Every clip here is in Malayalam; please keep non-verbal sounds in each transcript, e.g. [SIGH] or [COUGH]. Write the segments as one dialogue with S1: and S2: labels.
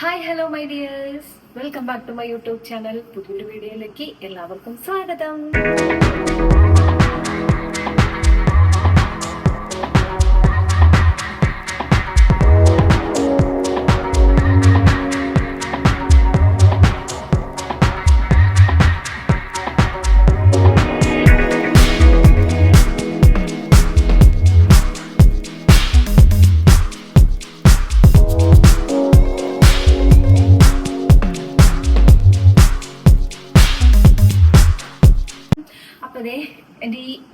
S1: Hi hello my dears welcome back to my YouTube channel പുതിയൊരു വീഡിയോയിലേക്ക് എല്ലാവർക്കും സ്വാഗതം.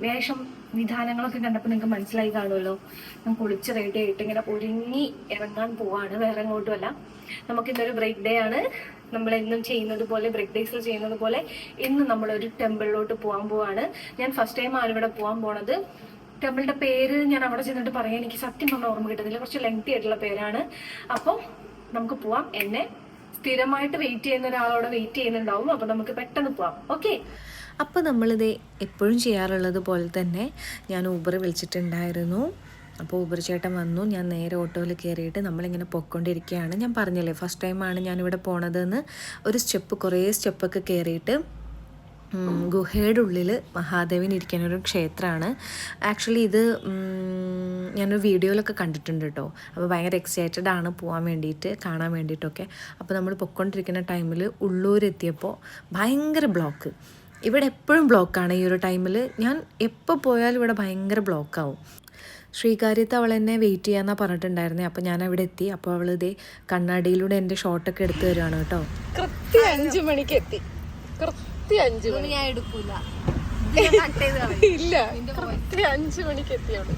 S1: വേഷം വിധാനങ്ങളൊക്കെ കണ്ടപ്പോൾ നിങ്ങൾക്ക് മനസ്സിലായി കാണുമല്ലോ ഞാൻ കുളിച്ച് റെഡി ആയിട്ട് ഇങ്ങനെ ഒരുങ്ങി ഇറങ്ങാൻ പോവാണ്. വേറെ എങ്ങോട്ടുമല്ല നമുക്ക് ഇന്നൊരു ബ്രേക്ക് ഡേ ആണ്. നമ്മൾ എന്നും ചെയ്യുന്നത് പോലെ ബ്രേക്ക് ഡേയ്സിൽ ചെയ്യുന്നത് പോലെ ഇന്ന് നമ്മളൊരു ടെമ്പിളിലോട്ട് പോകാൻ പോവാണ്. ഞാൻ ഫസ്റ്റ് ടൈം ആണ് ഇവിടെ പോകാൻ പോണത്. ടെമ്പിളിന്റെ പേര് ഞാൻ അവിടെ ചെന്നിട്ട് പറയാൻ എനിക്ക് സത്യം പറഞ്ഞ ഓർമ്മ കിട്ടുന്നില്ല. കുറച്ച് ലെങ്തി ആയിട്ടുള്ള പേരാണ്. അപ്പോൾ നമുക്ക് പോവാം. എന്നെ സ്ഥിരമായിട്ട് വെയിറ്റ് ചെയ്യുന്ന ഒരാളോട് വെയിറ്റ് ചെയ്യുന്നുണ്ടാവും. അപ്പൊ നമുക്ക് പെട്ടെന്ന് പോവാം. ഓക്കെ
S2: അപ്പോൾ നമ്മളിത് എപ്പോഴും ചെയ്യാറുള്ളത് പോലെ തന്നെ ഞാൻ ഊബർ വിളിച്ചിട്ടുണ്ടായിരുന്നു. അപ്പോൾ ഊബർ ചേട്ടൻ വന്നു. ഞാൻ നേരെ ഓട്ടോയിൽ കയറിയിട്ട് നമ്മളിങ്ങനെ പൊയ്ക്കൊണ്ടിരിക്കുകയാണ്. ഞാൻ പറഞ്ഞില്ലേ ഫസ്റ്റ് ടൈമാണ് ഞാനിവിടെ പോണതെന്ന്. ഒരു സ്റ്റെപ്പ് കുറേ സ്റ്റെപ്പൊക്കെ കയറിയിട്ട് ഗുഹയുടെ ഉള്ളിൽ മഹാദേവൻ ഇരിക്കുന്ന ഒരു ക്ഷേത്രമാണ്. ആക്ച്വലി ഇത് ഞാനൊരു വീഡിയോയിലൊക്കെ കണ്ടിട്ടുണ്ട് കേട്ടോ അപ്പോൾ ഭയങ്കര എക്സൈറ്റഡ് ആണ് പോകാൻ വേണ്ടിയിട്ട് കാണാൻ വേണ്ടിയിട്ടൊക്കെ. അപ്പോൾ നമ്മൾ പൊയ്ക്കൊണ്ടിരിക്കുന്ന ടൈമിൽ ഉള്ളൂരെത്തിയപ്പോൾ ഭയങ്കര ബ്ലോക്ക് ഇവിടെ എപ്പോഴും ബ്ലോക്കാണ് ഈ ഒരു ടൈമിൽ ഞാൻ എപ്പോൾ പോയാലും ഇവിടെ ഭയങ്കര ബ്ലോക്കാവും. ശ്രീകാര്യത്ത് അവൾ എന്നെ വെയിറ്റ് ചെയ്യാന്നാ പറഞ്ഞിട്ടുണ്ടായിരുന്നേ. അപ്പോൾ ഞാൻ അവിടെ എത്തി. അപ്പോൾ അവൾ ഇതേ കണ്ണാടിയിലൂടെ എന്റെ ഷോട്ടൊക്കെ എടുത്തു തരുവാണ് കേട്ടോ.
S3: കൃത്യം അഞ്ചു മണിക്ക് എത്തി. കൃത്യം അഞ്ചു മണി
S1: ഞാൻ എടുക്കൂല. [LAUGHS]
S3: ഇല്ല. കൃത്യം അഞ്ചു മണിക്ക് എത്തി അവൾ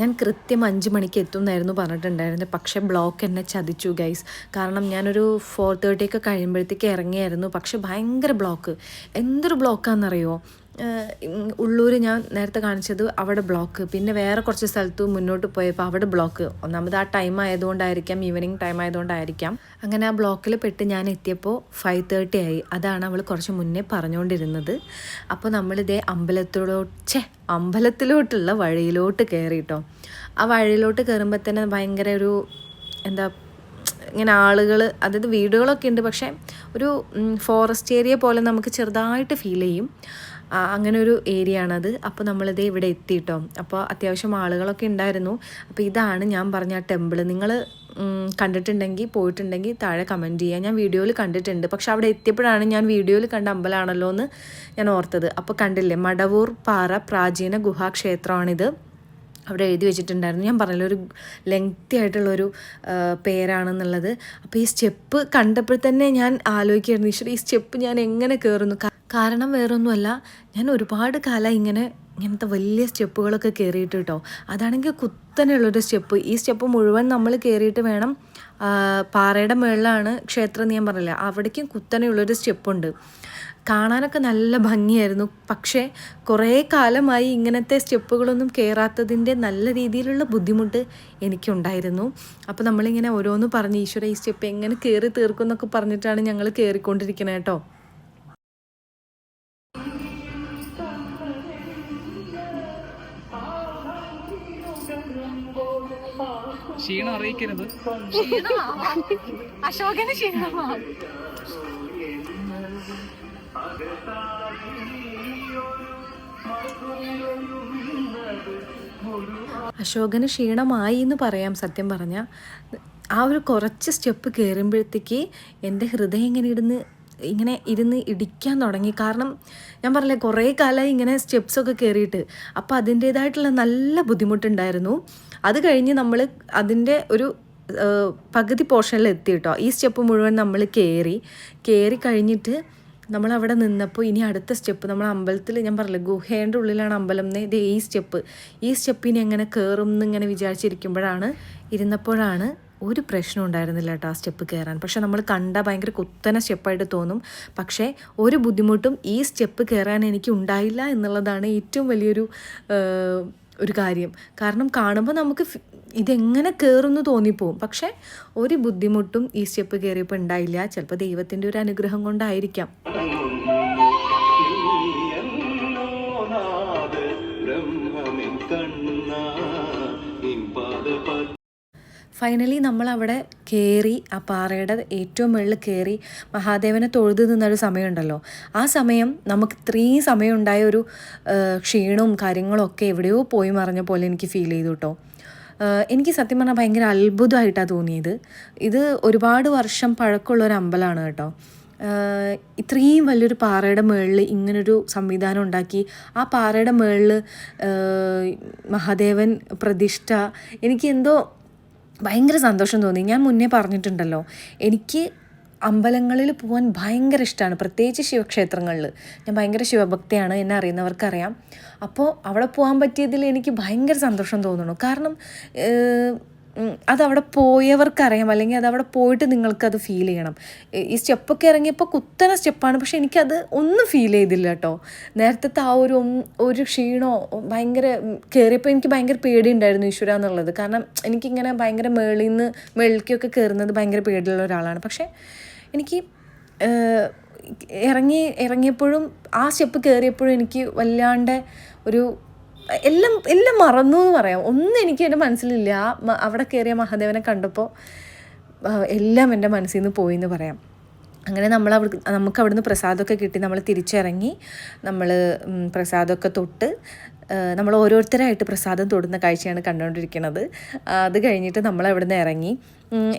S2: ഞാൻ കൃത്യം അഞ്ച് മണിക്ക് എത്തും എന്നായിരുന്നു പറഞ്ഞിട്ടുണ്ടായിരുന്നത് പക്ഷേ ബ്ലോക്ക് എന്നെ ചതിച്ചു ഗൈസ് കാരണം ഞാനൊരു ഫോർ തേർട്ടി ഒക്കെ കഴിയുമ്പോഴത്തേക്ക് ഇറങ്ങിയായിരുന്നു. പക്ഷേ ഭയങ്കര ബ്ലോക്ക്. എന്തൊരു ബ്ലോക്കാണെന്നറിയോ ഉള്ളൂർ ഞാൻ നേരത്തെ കാണിച്ചത് അവിടെ ബ്ലോക്ക്. പിന്നെ വേറെ കുറച്ച് സ്ഥലത്ത് മുന്നോട്ട് പോയപ്പോൾ അവിടെ ബ്ലോക്ക്. ഒന്നാമത് ആ ടൈം ആയതുകൊണ്ടായിരിക്കാം ഈവനിങ് ടൈം ആയതുകൊണ്ടായിരിക്കാം. അങ്ങനെ ആ ബ്ലോക്കിൽ പെട്ട് ഞാൻ എത്തിയപ്പോൾ ഫൈവ് തേർട്ടി ആയി. അതാണ് അവൾ കുറച്ച് മുന്നേ പറഞ്ഞുകൊണ്ടിരുന്നത് അപ്പോൾ നമ്മളിതേ അമ്പലത്തിലോട്ട് ഛേ അമ്പലത്തിലോട്ടുള്ള വഴിയിലോട്ട് കയറിയിട്ടോ ആ വഴിയിലോട്ട് കയറുമ്പോൾ തന്നെ ഭയങ്കര ഒരു എന്താ ഇങ്ങനെ ആളുകൾ അതായത് വീടുകളൊക്കെ ഉണ്ട്. പക്ഷേ ഒരു ഫോറസ്റ്റ് ഏരിയ പോലെ നമുക്ക് ചെറുതായിട്ട് ഫീൽ ചെയ്യും. അങ്ങനെ ഒരു ഏരിയ ആണത്. അപ്പോൾ നമ്മളിത് ഇവിടെ എത്തിയിട്ടോ അപ്പോൾ അത്യാവശ്യം ആളുകളൊക്കെ ഉണ്ടായിരുന്നു. അപ്പോൾ ഇതാണ് ഞാൻ പറഞ്ഞ ആ ടെമ്പിൾ നിങ്ങൾ കണ്ടിട്ടുണ്ടെങ്കിൽ പോയിട്ടുണ്ടെങ്കിൽ താഴെ കമന്റ് ചെയ്യുക ഞാൻ വീഡിയോയിൽ കണ്ടിട്ടുണ്ട്. പക്ഷെ അവിടെ എത്തിയപ്പോഴാണ് ഞാൻ വീഡിയോയിൽ കണ്ട അമ്പലമാണല്ലോ എന്ന് ഞാൻ ഓർത്തത്. അപ്പോൾ കണ്ടില്ലേ മടവൂർ പാറ പ്രാചീന ഗുഹാക്ഷേത്രമാണിത്. അവിടെ എഴുതി വെച്ചിട്ടുണ്ടായിരുന്നു. ഞാൻ പറഞ്ഞല്ലോ ഒരു ലെങ്തി ആയിട്ടുള്ളൊരു പേരാണെന്നുള്ളത്. അപ്പോൾ ഈ സ്റ്റെപ്പ് കണ്ടപ്പോൾ തന്നെ ഞാൻ ആലോചിക്കുകയായിരുന്നു ഈ സ്റ്റെപ്പ് ഞാൻ എങ്ങനെ കയറുന്നു കാരണം വേറൊന്നുമല്ല ഞാൻ ഒരുപാട് കാലം ഇങ്ങനെ ഇങ്ങനത്തെ വലിയ സ്റ്റെപ്പുകളൊക്കെ കയറിയിട്ട് കേട്ടോ അതാണെങ്കിൽ കുത്തനെയുള്ളൊരു സ്റ്റെപ്പ്. ഈ സ്റ്റെപ്പ് മുഴുവൻ നമ്മൾ കയറിയിട്ട് വേണം പാറയുടെ മുകളിലാണ് ക്ഷേത്രം നിയം പറഞ്ഞില്ല അവിടേക്കും കുത്തനെയുള്ളൊരു സ്റ്റെപ്പുണ്ട്. കാണാനൊക്കെ നല്ല ഭംഗിയായിരുന്നു. പക്ഷേ കുറേ കാലമായി ഇങ്ങനത്തെ സ്റ്റെപ്പുകളൊന്നും കയറാത്തതിന്റെ നല്ല രീതിയിലുള്ള ബുദ്ധിമുട്ട് എനിക്കുണ്ടായിരുന്നു. അപ്പോൾ നമ്മളിങ്ങനെ ഓരോന്ന് പറഞ്ഞ് ഈശ്വര ഈ സ്റ്റെപ്പ് എങ്ങനെ കയറി തീർക്കും എന്നൊക്കെ പറഞ്ഞിട്ടാണ് ഞങ്ങൾ കയറിക്കൊണ്ടിരിക്കുന്നത് കേട്ടോ
S4: ക്ഷീണം അറിയിക്കരുത്.
S1: അശോകന്
S2: അശോകന് ക്ഷീണമായി എന്ന് പറയാം സത്യം പറഞ്ഞാൽ ആ ഒരു കുറച്ച് സ്റ്റെപ്പ് കയറുമ്പോഴത്തേക്ക് എന്റെ ഹൃദയം ഇങ്ങനെ ഇരുന്ന് ഇങ്ങനെ ഇരുന്ന് ഇടിക്കാൻ തുടങ്ങി. കാരണം ഞാൻ പറഞ്ഞില്ലേ കുറേ കാലമായി ഇങ്ങനെ സ്റ്റെപ്സൊക്കെ കയറിയിട്ട് അപ്പോൾ അതിന്റേതായിട്ടുള്ള നല്ല ബുദ്ധിമുട്ടുണ്ടായിരുന്നു. അത് കഴിഞ്ഞ് നമ്മൾ അതിന്റെ ഒരു പകുതി പോർഷനിൽ എത്തി കേട്ടോ. ഈ സ്റ്റെപ്പ് മുഴുവൻ നമ്മൾ കയറി കയറി കഴിഞ്ഞിട്ട് നമ്മൾ അവിടെ നിന്നപ്പോൾ ഇനി അടുത്ത സ്റ്റെപ്പ് നമ്മൾ അമ്പലത്തിൽ ഞാൻ പറഞ്ഞില്ലേ ഗുഹേന്റെ ഉള്ളിലാണ് അമ്പലം എന്ന് ഇത് ഈ സ്റ്റെപ്പ്. ഈ സ്റ്റെപ്പ് ഇനി എങ്ങനെ കയറും എന്നിങ്ങനെ വിചാരിച്ചിരിക്കുമ്പോഴാണ് ഇരുന്നപ്പോഴാണ് ഒരു പ്രശ്നം ഉണ്ടായിരുന്നില്ല കേട്ടോ ആ സ്റ്റെപ്പ് കയറാൻ പക്ഷേ നമ്മൾ കണ്ട ഭയങ്കര കുത്തന സ്റ്റെപ്പായിട്ട് തോന്നും. പക്ഷേ ഒരു ബുദ്ധിമുട്ടും ഈ സ്റ്റെപ്പ് കയറാൻ എനിക്ക് ഉണ്ടായില്ല എന്നുള്ളതാണ് ഏറ്റവും വലിയൊരു ഒരു കാര്യം. കാരണം കാണുമ്പോൾ നമുക്ക് ഇതെങ്ങനെ കയറുമെന്ന് തോന്നിപ്പോവും. പക്ഷേ ഒരു ബുദ്ധിമുട്ടും ഈ സ്റ്റെപ്പ് കയറിയപ്പോൾ ഉണ്ടായില്ല. ചിലപ്പോൾ ദൈവത്തിന്റെ ഒരു അനുഗ്രഹം കൊണ്ടായിരിക്കാം.
S5: കണ്ണ ഇൻ
S2: നമ്മൾ അവിടെ കയറി ആ പാറയുടെ ഏറ്റവും മുകളിൽ കയറി മഹാദേവനെ തൊഴുതു നിന്നൊരു സമയമുണ്ടല്ലോ. ആ സമയം നമുക്ക് ഇത്രയും സമയമുണ്ടായ ഒരു ക്ഷീണവും കാര്യങ്ങളും ഒക്കെ എവിടെയോ പോയി മറിഞ്ഞ പോലെ എനിക്ക് ഫീൽ ചെയ്തു കേട്ടോ എനിക്ക് സത്യം പറഞ്ഞാൽ ഭയങ്കര അത്ഭുതമായിട്ടാണ് തോന്നിയത്. ഇത് ഒരുപാട് വർഷം പഴക്കമുള്ള ഒരു അമ്പലമാണ് കേട്ടോ. ഇത്രയും വലിയൊരു പാറയുടെ മുകളിൽ ഇങ്ങനൊരു സംവിധാനം ഉണ്ടാക്കി ആ പാറയുടെ മുകളിൽ മഹാദേവൻ പ്രതിഷ്ഠ എനിക്ക് എന്തോ ഭയങ്കര സന്തോഷം തോന്നി. ഞാൻ മുന്നേ പറഞ്ഞിട്ടുണ്ടല്ലോ എനിക്ക് അമ്പലങ്ങളിൽ പോകാൻ ഭയങ്കര ഇഷ്ടമാണ് പ്രത്യേകിച്ച് ശിവക്ഷേത്രങ്ങളിൽ. ഞാൻ ഭയങ്കര ശിവഭക്തിയാണ് എന്നെ അറിയുന്നവർക്കറിയാം. അപ്പോൾ അവിടെ പോകാൻ പറ്റിയതിൽ എനിക്ക് ഭയങ്കര സന്തോഷം തോന്നുന്നു. കാരണം അതവിടെ പോയവർക്കറിയാം. അല്ലെങ്കിൽ അതവിടെ പോയിട്ട് നിങ്ങൾക്കത് ഫീൽ ചെയ്യണം. ഈ- സ്റ്റെപ്പൊക്കെ ഇറങ്ങിയപ്പോൾ കുത്തന സ്റ്റെപ്പാണ് പക്ഷെ എനിക്കത് ഒന്നും ഫീൽ ചെയ്തില്ല കേട്ടോ നേരത്തെ ആ ഒരു ഒരു ക്ഷീണോ ഭയങ്കര കയറിയപ്പോൾ എനിക്ക് ഭയങ്കര പേടി ഉണ്ടായിരുന്നു ഈശ്വര എന്നുള്ളത്. കാരണം എനിക്കിങ്ങനെ ഭയങ്കര മേളിൽ നിന്ന് മേളിലേക്കൊക്കെ കയറുന്നത് ഭയങ്കര പേടിയുള്ള ഒരാളാണ്. പക്ഷേ എനിക്ക് ഇറങ്ങി ഇറങ്ങിയപ്പോഴും ആ സ്റ്റെപ്പ് കയറിയപ്പോഴും എനിക്ക് വല്ലാണ്ട് ഒരു എല്ലാം എല്ലാം മറന്നു എന്ന് പറയാം. ഒന്നും എനിക്ക് എന്റെ മനസ്സിലില്ല. ആ അവിടെ കയറിയ മഹാദേവനെ കണ്ടപ്പോൾ എല്ലാം എന്റെ മനസ്സിൽ നിന്ന് പോയി എന്ന് പറയാം. അങ്ങനെ നമ്മൾ അവിടെ നമുക്ക് അവിടുന്ന് പ്രസാദമൊക്കെ കിട്ടി. നമ്മൾ തിരിച്ചിറങ്ങി നമ്മൾ പ്രസാദമൊക്കെ തൊട്ട് നമ്മൾ ഓരോരുത്തരായിട്ട് പ്രസാദം തൊടുന്ന കാഴ്ചയാണ് കണ്ടുകൊണ്ടിരിക്കുന്നത്. അത് കഴിഞ്ഞിട്ട് നമ്മൾ അവിടുന്ന് ഇറങ്ങി.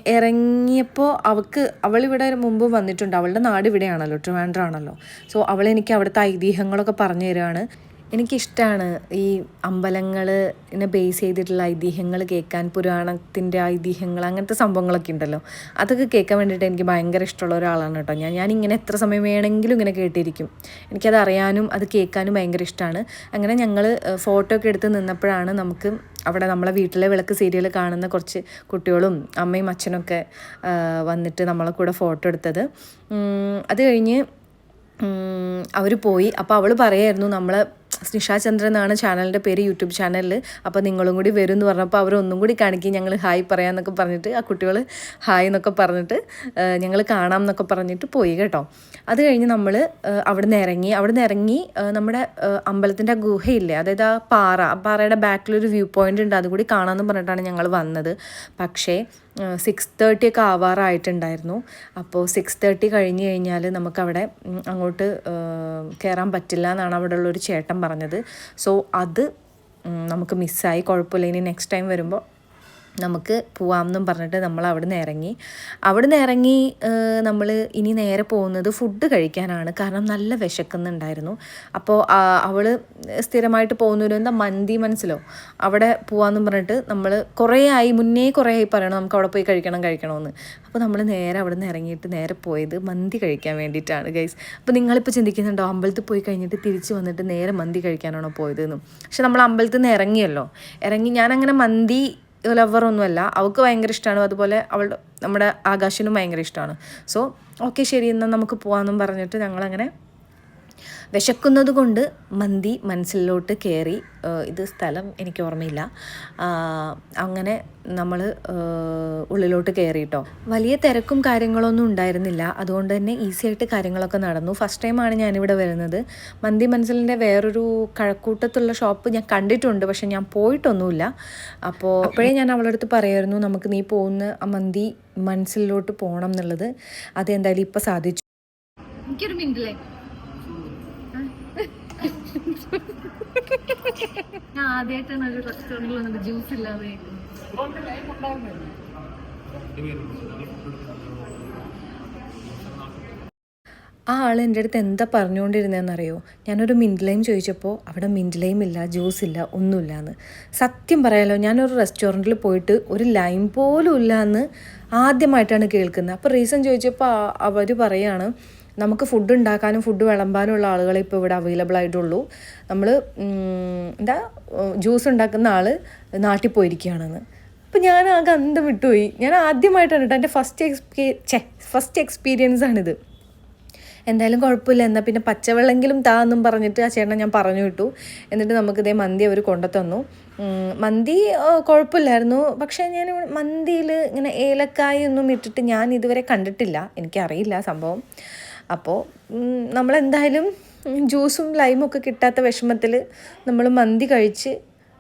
S2: ഇറങ്ങിയപ്പോൾ അവൾക്ക് അവളിവിടെ മുമ്പ് വന്നിട്ടുണ്ട്. അവളുടെ നാട് ഇവിടെയാണല്ലോ ട്രിവാൻഡ്രാണല്ലോ. സോ അവളെനിക്ക് അവിടുത്തെ ഐതിഹ്യങ്ങളൊക്കെ പറഞ്ഞു തരികയാണ് എനിക്കിഷ്ടമാണ് ഈ അമ്പലങ്ങളിനെ ബേസ് ചെയ്തിട്ടുള്ള ഐതിഹ്യങ്ങൾ കേൾക്കാൻ പുരാണത്തിന്റെ ഐതിഹ്യങ്ങൾ അങ്ങനത്തെ സംഭവങ്ങളൊക്കെ ഉണ്ടല്ലോ. അതൊക്കെ കേൾക്കാൻ വേണ്ടിയിട്ട് എനിക്ക് ഭയങ്കര ഇഷ്ടമുള്ള ഒരാളാണ് കേട്ടോ. ഞാൻ ഞാനിങ്ങനെ എത്ര സമയം വേണമെങ്കിലും ഇങ്ങനെ കേട്ടിരിക്കും. എനിക്കത് അറിയാനും അത് കേൾക്കാനും ഭയങ്കര ഇഷ്ടമാണ് അങ്ങനെ ഞങ്ങൾ ഫോട്ടോ ഒക്കെ എടുത്ത് നിന്നപ്പോഴാണ് നമുക്ക് അവിടെ നമ്മളെ വീട്ടിലെ വിളക്ക് സീരിയൽ കാണുന്ന കുറച്ച് കുട്ടികളും അമ്മയും അച്ഛനൊക്കെ വന്നിട്ട് നമ്മളെ കൂടെ ഫോട്ടോ എടുത്തത്. അത് കഴിഞ്ഞ് അവർ പോയി. അപ്പോൾ അവൾ പറയായിരുന്നു നമ്മൾ സ്നിഷ ചന്ദ്രൻ എന്നാണ് ചാനലിന്റെ പേര് യൂട്യൂബ് ചാനലിൽ അപ്പോൾ നിങ്ങളും കൂടി വരും എന്ന് പറഞ്ഞപ്പോൾ അവരൊന്നും കൂടി കാണിക്കും ഞങ്ങൾ ഹായ് പറയാമെന്നൊക്കെ പറഞ്ഞിട്ട് ആ കുട്ടികൾ ഹായ് എന്നൊക്കെ പറഞ്ഞിട്ട് ഞങ്ങൾ കാണാം എന്നൊക്കെ പറഞ്ഞിട്ട് പോയി കേട്ടോ. അത് കഴിഞ്ഞ് നമ്മൾ അവിടെ നിന്ന് ഇറങ്ങി അവിടെ നിന്ന് ഇറങ്ങി നമ്മുടെ അമ്പലത്തിന്റെ ആ ഗുഹയില്ലേ അതായത് ആ പാറ ആ പാറയുടെ ബാക്കിലൊരു വ്യൂ പോയിന്റ് ഉണ്ട് അതുകൂടി കാണാമെന്ന് പറഞ്ഞിട്ടാണ് ഞങ്ങൾ വന്നത്. പക്ഷേ സിക്സ് തേർട്ടി ഒക്കെ ആവാറായിട്ടുണ്ടായിരുന്നു. അപ്പോൾ സിക്സ് തേർട്ടി കഴിഞ്ഞ് കഴിഞ്ഞാൽ നമുക്കവിടെ അങ്ങോട്ട് കയറാൻ പറ്റില്ല എന്നാണ് അവിടെ ഉള്ളൊരു ചേട്ടൻ പറഞ്ഞത്. സോ അത് നമുക്ക് മിസ്സായി കുഴപ്പമില്ല. ഇനി നെക്സ്റ്റ് ടൈം വരുമ്പോൾ നമുക്ക് പോവാമെന്നും പറഞ്ഞിട്ട് നമ്മൾ അവിടുന്ന് ഇറങ്ങി. അവിടുന്ന് ഇറങ്ങി നമ്മൾ ഇനി നേരെ പോകുന്നത് ഫുഡ് കഴിക്കാനാണ്. കാരണം നല്ല വിശക്കുന്നുണ്ടായിരുന്നു. അപ്പോൾ അവൾ സ്ഥിരമായിട്ട് പോകുന്നൊരു എന്താ മന്തി മനസ്സിലോ? അവിടെ പോവാമെന്നും പറഞ്ഞിട്ട് നമ്മൾ കുറേ ആയി മുന്നേ കുറേ ആയി പറയണം നമുക്ക് അവിടെ പോയി കഴിക്കണം കഴിക്കണമെന്ന്. അപ്പോൾ നമ്മൾ നേരെ അവിടെ നിന്ന് ഇറങ്ങിയിട്ട് നേരെ പോയത് മന്തി കഴിക്കാൻ വേണ്ടിയിട്ടാണ് ഗൈസ് അപ്പോൾ നിങ്ങളിപ്പോൾ ചിന്തിക്കുന്നുണ്ടോ അമ്പലത്തിൽ പോയി കഴിഞ്ഞിട്ട് തിരിച്ച് വന്നിട്ട് നേരെ മന്തി കഴിക്കാനാണോ പോയതെന്നും? പക്ഷെ നമ്മൾ അമ്പലത്തിൽ നിന്ന് ഇറങ്ങിയല്ലോ. ഇറങ്ങി ഞാനങ്ങനെ മന്തി ലവറൊന്നുമല്ല അവൾക്ക് ഭയങ്കര ഇഷ്ടമാണ് അതുപോലെ അവളുടെ നമ്മുടെ ആകാശിനും ഭയങ്കര ഇഷ്ടമാണ് സോ ഓക്കെ ശരി എന്നാൽ നമുക്ക് പോകാമെന്നും പറഞ്ഞിട്ട് ഞങ്ങളങ്ങനെ വിശക്കുന്നത് കൊണ്ട് മന്തി മനസ്സിലോട്ട് കയറി ഇത് സ്ഥലം എനിക്ക് ഓർമ്മയില്ല. അങ്ങനെ നമ്മൾ ഉള്ളിലോട്ട് കയറിയിട്ടോ വലിയ തിരക്കും കാര്യങ്ങളൊന്നും ഉണ്ടായിരുന്നില്ല. അതുകൊണ്ട് തന്നെ ഈസി ആയിട്ട് കാര്യങ്ങളൊക്കെ നടന്നു. ഫസ്റ്റ് ടൈമാണ് ഞാനിവിടെ വരുന്നത്. മന്തി മനസ്സിലിന്റെ വേറൊരു കഴക്കൂട്ടത്തുള്ള ഷോപ്പ് ഞാൻ കണ്ടിട്ടുണ്ട് പക്ഷെ ഞാൻ പോയിട്ടൊന്നുമില്ല. അപ്പോൾ അപ്പോഴേ ഞാൻ അവളുടെ അടുത്ത് പറയായിരുന്നു നമുക്ക് നീ പോകുന്ന മന്തി മനസ്സിലോട്ട് പോകണം എന്നുള്ളത്. അതെന്തായാലും ഇപ്പം സാധിച്ചു.
S1: എനിക്കൊരു മിനിറ്റില്ലേ ഞാൻ ആദ്യമായിട്ടാണ് ഒരു റെസ്റ്റോറന്റിൽ വന്നത്. ജ്യൂസ് ഇല്ലാതെ.
S2: ആ ആൾ എന്റെ അടുത്ത് എന്താ പറഞ്ഞുകൊണ്ടിരുന്നതെന്നറിയോ? ഞാനൊരു മിന്റ് ലൈം ചോദിച്ചപ്പോൾ അവിടെ മിന്റ് ലൈം ഇല്ല ജ്യൂസ് ഇല്ല ഒന്നുമില്ല എന്ന് സത്യം പറയാലോ ഞാനൊരു റെസ്റ്റോറന്റിൽ പോയിട്ട് ഒരു ലൈം പോലും ഇല്ല എന്ന് ആദ്യമായിട്ടാണ് കേൾക്കുന്നത്. അപ്പോൾ റീസൺ ചോദിച്ചപ്പോൾ അവർ പറയാണ് നമുക്ക് ഫുഡ് ഉണ്ടാക്കാനും ഫുഡ് വിളമ്പാനും ഉള്ള ആളുകളെ ഇപ്പോൾ ഇവിടെ അവൈലബിൾ ആയിട്ടുള്ളൂ. നമ്മൾ എന്താ ജ്യൂസ് ഉണ്ടാക്കുന്ന ആൾ നാട്ടിൽ പോയിരിക്കുകയാണെന്ന്. അപ്പോൾ ഞാൻ ആകെ അന്തം വിട്ടുപോയി. ഞാൻ ആദ്യമായിട്ടാണ് കേട്ടോ. എന്റെ ഫസ്റ്റ് എക്സ്പീ ചെ ഫസ്റ്റ് എക്സ്പീരിയൻസ് ആണിത്. എന്തായാലും കുഴപ്പമില്ല. എന്നാൽ പിന്നെ പച്ചവെള്ളമെങ്കിലും താ എന്നും പറഞ്ഞിട്ട് ആ ചേട്ടനെ ഞാൻ പറഞ്ഞു വിട്ടു. എന്നിട്ട് നമുക്ക് ഇതേ മന്തി അവർ കൊണ്ടുതന്നു. മന്തി കുഴപ്പമില്ലായിരുന്നു. പക്ഷേ ഞാൻ മന്തിയിൽ ഇങ്ങനെ ഏലക്കായൊന്നും ഇട്ടിട്ട് ഞാൻ ഇതുവരെ കണ്ടിട്ടില്ല. എനിക്കറിയില്ല സംഭവം. അപ്പോൾ നമ്മളെന്തായാലും ജ്യൂസും ലൈമൊക്കെ കിട്ടാത്ത വിഷമത്തിൽ നമ്മൾ മന്തി കഴിച്ച്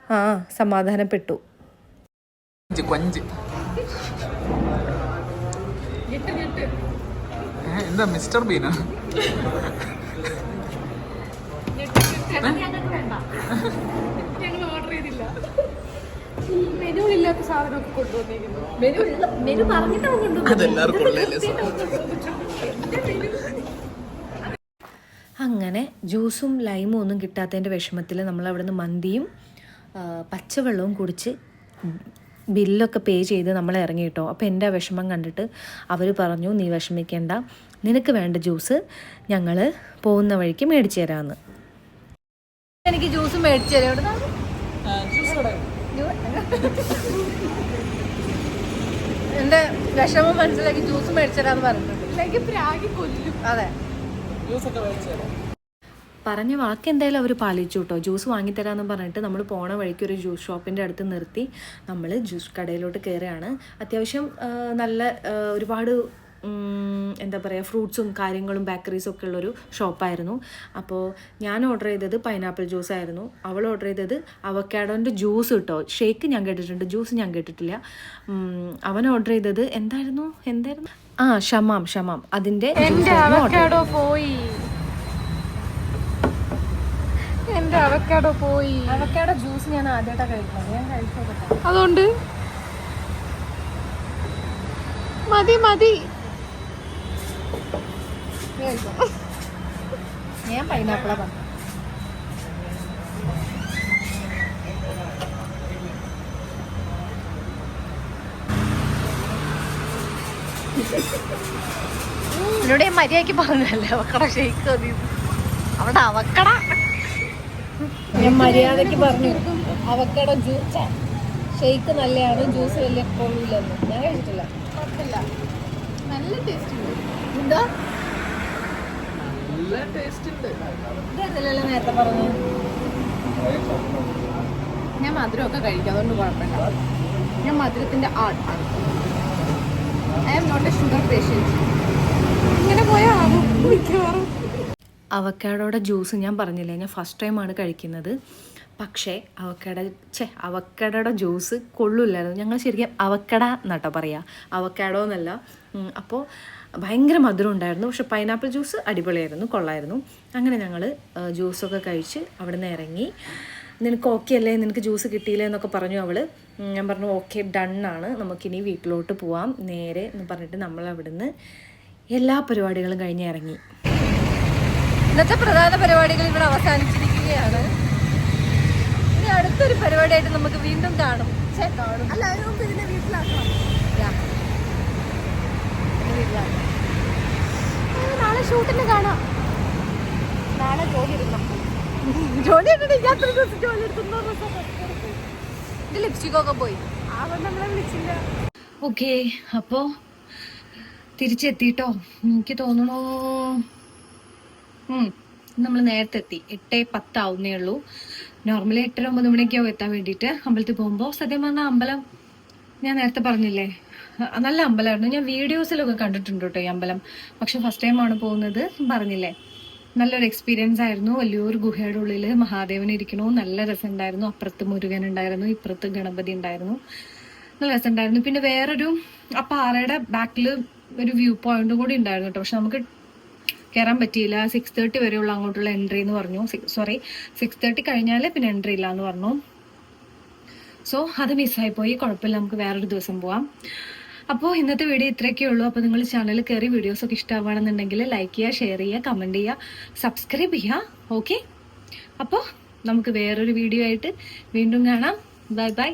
S2: ആ സമാധാനപ്പെട്ടു.
S4: എന്താ മിസ്റ്റർ ബീന?
S3: മെനു ഇല്ലാത്ത സാധനമൊക്കെ കൊണ്ടുവന്നിരിക്കുന്നു.
S1: മെനു ഉള്ള- മെനു പറഞ്ഞിട്ട് അവൻ കൊണ്ടുവന്നു.
S4: അതെല്ലാവർക്കും ഉള്ളതല്ലേ
S2: അങ്ങനെ ജ്യൂസും ലൈമും ഒന്നും കിട്ടാത്തതിന്റെ വിഷമത്തിൽ നമ്മൾ അവിടുന്ന് മന്തിയും ആ, പച്ചവെള്ളവും കുടിച്ച് ബില്ലൊക്കെ പേ ചെയ്ത് നമ്മൾ ഇറങ്ങി കേട്ടോ അപ്പോൾ എന്റെ ആ വിഷമം കണ്ടിട്ട് അവർ പറഞ്ഞു നീ വിഷമിക്കേണ്ട. നിനക്ക് വേണ്ട ജ്യൂസ് ഞങ്ങൾ പോകുന്ന വഴിക്ക് മേടിച്ചു തരാമെന്ന്
S1: എനിക്ക് ജ്യൂസ് മേടിച്ചു തരാം. എവിടുന്നാ? എന്റെ വിഷമം മനസ്സിലാക്കി ജ്യൂസ്
S3: മേടിച്ചതാന്ന് പറഞ്ഞു
S1: അതെ.
S2: പറഞ്ഞ വാക്ക് എന്തായാലും അവർ പാലിച്ചു കേട്ടോ ജ്യൂസ് വാങ്ങിത്തരാമെന്ന് പറഞ്ഞിട്ട് നമ്മൾ പോണ വഴിക്ക് ഒരു ജ്യൂസ് ഷോപ്പിന്റെ അടുത്ത് നിർത്തി നമ്മൾ ജ്യൂസ് കടയിലോട്ട് കയറുകയാണ് അത്യാവശ്യം നല്ല ഒരുപാട് എന്താ പറയുക ഫ്രൂട്ട്സും കാര്യങ്ങളും ബേക്കറീസും ഒക്കെ ഉള്ളൊരു ഷോപ്പായിരുന്നു. അപ്പോൾ ഞാൻ ഓർഡർ ചെയ്തത് പൈനാപ്പിൾ ജ്യൂസ് ആയിരുന്നു. അവൾ ഓർഡർ ചെയ്തത് അവക്കാഡോന്റെ ജ്യൂസ് കിട്ടോ. ഷേക്ക് ഞാൻ കേട്ടിട്ടുണ്ട് ജ്യൂസ് ഞാൻ കേട്ടിട്ടില്ല. അവൻ ഓർഡർ ചെയ്തത് എന്തായിരുന്നു? എന്തായിരുന്നു? ആ ഷമാം ഷമാം.
S3: അതിന്റെ പോയി. എന്റെ അവക്കാടോ പോയി.
S1: അവക്കാടെ ജ്യൂസ് ഞാൻ ആദ്യമായിട്ടാണ് കഴിക്കുന്നത്. ഞാൻ കഴിച്ചോട്ടെ
S3: അതുകൊണ്ട്? മതി മതി.
S1: ഞാൻ പൈനാപ്പിളാ പറഞ്ഞു എന്നോട് ഞാൻ മര്യാദയ്ക്ക് പറഞ്ഞല്ലേ അവക്കട ഷേക്ക് അവിടെ അവക്കട. ഞാൻ മര്യാദയ്ക്ക് പറഞ്ഞു. അവക്കട ജ്യൂസ് ഷേക്ക് നല്ലതാണ്. ജ്യൂസ് വലിയ കൊള്ളില്ലെന്ന് ഞാൻ കഴിച്ചിട്ടില്ല.
S3: നല്ല ടേസ്റ്റ് ഉണ്ട്.
S1: എന്താ?
S3: നല്ല ടേസ്റ്റ് ഉണ്ട്.
S1: ഇതല്ലല്ലോ നേരത്തെ പറഞ്ഞു?
S3: ഞാൻ മധുരമൊക്കെ കഴിക്കും അതുകൊണ്ട് കുഴപ്പമില്ല. ഞാൻ മധുരത്തിന്റെ ആളാണ് I am not a sugar patient ഇങ്ങനെ പോയാൽ ആകും മിക്കവാറും.
S2: അവക്കാടോടെ ജ്യൂസ് ഞാൻ പറഞ്ഞില്ലേ? ഞാൻ ഫസ്റ്റ് ടൈമാണ് കഴിക്കുന്നത്. പക്ഷേ അവക്കട ഛേ അവക്കടയുടെ ജ്യൂസ് കൊള്ളില്ലായിരുന്നു. ഞങ്ങൾ ശരിക്കും അവക്കട എന്നാട്ടോ പറയുക അവക്കാടോ എന്നല്ല. അപ്പോൾ ഭയങ്കര മധുരം ഉണ്ടായിരുന്നു. പക്ഷെ പൈനാപ്പിൾ ജ്യൂസ് അടിപൊളിയായിരുന്നു കൊള്ളായിരുന്നു. അങ്ങനെ ഞങ്ങൾ ജ്യൂസൊക്കെ കഴിച്ച് അവിടെ നിന്ന് ഇറങ്ങി. നിനക്ക് ഓക്കെ അല്ലേ? നിനക്ക് ജ്യൂസ് കിട്ടിയില്ലേ എന്നൊക്കെ പറഞ്ഞു അവൾ ഞാൻ പറഞ്ഞു ഓക്കെ ഡണ്ണാണ് നമുക്കിനി വീട്ടിലോട്ട് പോവാം. നേരെ എന്ന് പറഞ്ഞിട്ട് നമ്മൾ അവിടുന്ന് എല്ലാ പരിപാടികളും കഴിഞ്ഞ് ഇറങ്ങി.
S1: ഇന്നത്തെ പ്രധാന പരിപാടികൾ ഇവിടെ അവസാനിച്ചിരിക്കുകയാണ്. അടുത്തൊരു പരിപാടിയായിട്ട് നമുക്ക് വീണ്ടും കാണും.
S3: അല്ല ഇതിനെ വീട്ടിലാക്കണം. നാളെ ഷൂട്ടിന് കാണാം. നാളെ ജോലി എടുക്കണം.
S1: ജോലി എടുത്തിട്ട് ഞാൻ അത്ര ദിവസം ജോലി എടുത്തുന്നോ എന്റെ ലിപ്സ്റ്റിക്കൊക്കെ പോയി.
S3: അവൻ നമ്മളെ വിളിച്ചില്ല.
S1: ഓക്കെ അപ്പോ തിരിച്ചെത്തിട്ടോ? എനിക്ക് തോന്നുന്നു നമ്മൾ നേരത്തെ എത്തി എട്ടേ പത്താവുന്നേ ഉള്ളൂ. നോർമലി എട്ടര ഒമ്പത് മണിയൊക്കെയാവും എത്താൻ വേണ്ടിയിട്ട് അമ്പലത്തിൽ പോകുമ്പോൾ സത്യം പറഞ്ഞാൽ അമ്പലം ഞാൻ നേരത്തെ പറഞ്ഞില്ലേ? നല്ല അമ്പലമായിരുന്നു ഞാൻ വീഡിയോസിലൊക്കെ കണ്ടിട്ടുണ്ട് കേട്ടോ ഈ അമ്പലം. പക്ഷെ ഫസ്റ്റ് ടൈമാണ് പോകുന്നത് പറഞ്ഞില്ലേ? നല്ലൊരു എക്സ്പീരിയൻസ് ആയിരുന്നു. വലിയൊരു ഗുഹയുടെ ഉള്ളിൽ മഹാദേവൻ ഇരിക്കണു. നല്ല രസമുണ്ടായിരുന്നു. അപ്പുറത്ത് മുരുകൻ ഉണ്ടായിരുന്നു. ഇപ്പുറത്ത് ഗണപതി ഉണ്ടായിരുന്നു. നല്ല രസമുണ്ടായിരുന്നു. പിന്നെ വേറൊരു ആ പാറയുടെ ബാക്കിൽ ഒരു വ്യൂ പോയിന്റ് കൂടി ഉണ്ടായിരുന്നു കേട്ടോ. പക്ഷെ നമുക്ക് കയറാൻ പറ്റിയില്ല. സിക്സ് തേർട്ടി വരെയുള്ള അങ്ങോട്ടുള്ള എൻട്രി എന്ന് പറഞ്ഞു. സോറി സിക്സ് തേർട്ടി കഴിഞ്ഞാൽ പിന്നെ എൻട്രി ഇല്ല എന്ന് പറഞ്ഞു. സോ അത് മിസ്സായി പോയി കുഴപ്പമില്ല. നമുക്ക് വേറൊരു ദിവസം പോവാം. അപ്പോൾ ഇന്നത്തെ വീഡിയോ ഇത്രയൊക്കെ ഉള്ളൂ. അപ്പോൾ നിങ്ങൾ ചാനൽ കയറി വീഡിയോസ് ഒക്കെ ഇഷ്ടമാണെന്നുണ്ടെങ്കിൽ ലൈക്ക് ചെയ്യുക ഷെയർ ചെയ്യുക കമന്റ് ചെയ്യുക സബ്സ്ക്രൈബ് ചെയ്യുക. ഓക്കെ അപ്പോൾ നമുക്ക് വേറൊരു വീഡിയോ ആയിട്ട് വീണ്ടും കാണാം. Bye bye